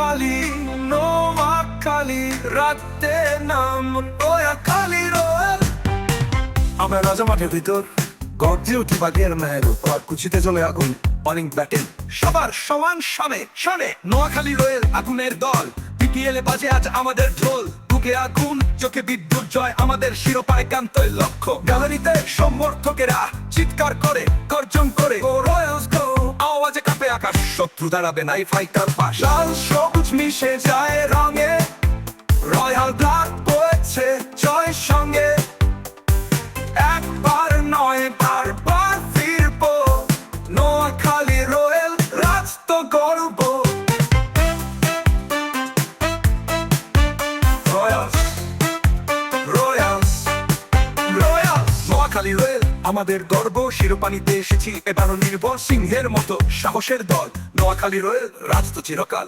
নোয়াখালী নোয়াখালী রাতে নাম নোয়াখালী রোয়েল আমরা রাজা মাঠের ভিতর গর্জে উঠি বাগের মেহের উপর কুচিতে চলে আগুন অনেক ব্যাটেল সবার সমান সনে সনে নোয়াখালী রয়েল আগুনের দল বিপিএল এ বাজে আজ আমাদের ঢোল বুকে আগুন চোখে বিদ্যুৎ জয় আমাদের শিরোপায় কান্তই লক্ষ্য। গ্যালারিতে সমর্থকেরা চিৎকার করে গর্জন করে ও রয়্যালস শত্রু দাঁড়াবে নাই ফাইটার পাশ। লাল, সবুজ মিশে যায় রঙে। রয়্যাল ব্লাড বইছে জয়ের সঙ্গে। একবার নয়, বারবার ফিরবো। নোয়াখালী রয়েল গর্ব। রয়্যালস। নোয়াখালী রয়েল, আমাদের গর্ব। শিরোপানিতে এসেছি, এবারও নির্ভর সিংহের মতো সাহসের দল। নোয়াখালী রয়েল রাজ তো চিরকাল।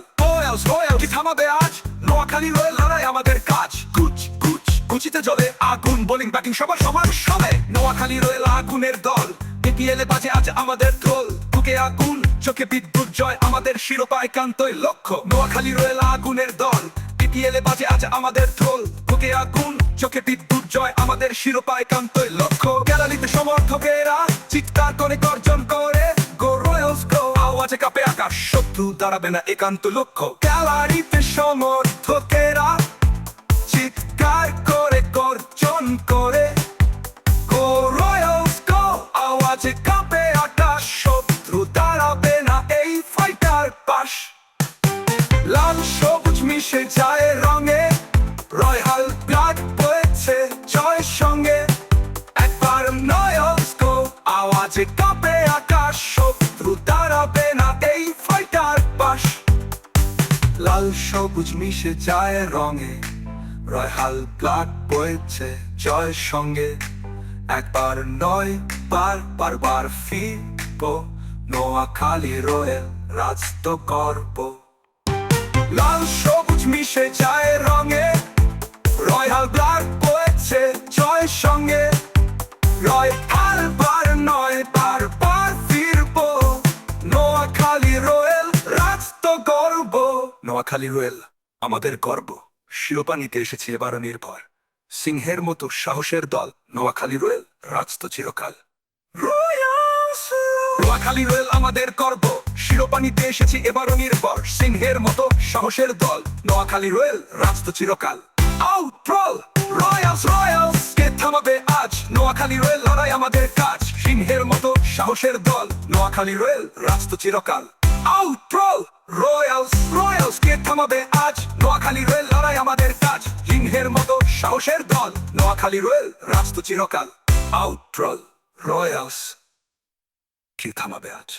কি থামাবে আজ? নোয়াখালী রয়েল লড়াই আমাদের কাজ। কুচ কুচ, কুচিতে জলে আগুন, বোলিং, ব্যাটিং, সবার সমান সবে। নোয়াখালী রয়েল আগুনের দল বিপিএলে বাজে আজ আমাদের দোল বুকে আগুন, চোখে বিদ্যুৎ জয় আমাদের শিরোপায় কান্তই লক্ষ্য। নোয়াখালী রয়েল আগুনের দল বিপিএলে বাজে আজ আমাদের ঢোল। বুকে আগুন, চোখে বিদ্যুৎ জয় আমাদের শিরোপায় কান্তই লক্ষ্য। গ্যালারিতে সমর্থকেরা চিৎকার করে গর্জন শত্রু দাঁড়াবে না একান্ত লক্ষ্য। গ্যালারিতে সমর্থকেরা চিৎকার করে, গর্জন করে। আওয়াজে কাঁপে আকাশ শত্রু দাঁড়াবে না এই ফাইটার পাশ। লাল সবুজ মিশে যায় রঙে, রয়্যাল ব্লাড জয়ের সঙ্গে। একবার নয়স গো আওয়াজে কাঁপে আকাশ, শত্রু দাঁড়াবে না লাল সবুজ মিশে যায় রঙে। রয়্যাল ব্লাড বয়েছে জয়ের সঙ্গে। একবার নয়, বার বারবার ফিরবো। নোয়াখালী রয়েল রাজত্ব করব। লাল সবুজ মিশে যায় রঙে। রয়্যাল ব্লাড বইছে জয়ের সঙ্গে। রয়্যাল বার নোয়াখালী রয়েল, আমাদের গর্ব। শিরোপা নিতে এসেছি এবার নির্ভর। সিংহের মতো সাহসের দল নোয়াখালী রয়েল রাজত্ব চিরকাল! নোয়াখালী রয়েল, আমাদের গর্ব। শিরোপা নিতে এসেছি এবারও নির্ভর। সিংহের মতো সাহসের দল নোয়াখালী রয়েল রাজত্ব চিরকাল। আজ? নোয়াখালী রয়েল, লড়াই আমাদের কাজ। সিংহের মতো সাহসের দল নোয়াখালী রয়েল রাজত্ব চিরকাল। আউট রয়্যালস রয়্যালস কে থামাবে আজ নোয়াখালী রয়েল লড়াই আমাদের কাজ। সিংহের মতো সাহসের দল। নোয়াখালী রয়েল রাস্ত চিরকাল। আউট ট্রল রয়্যালস কে থামাবে আজ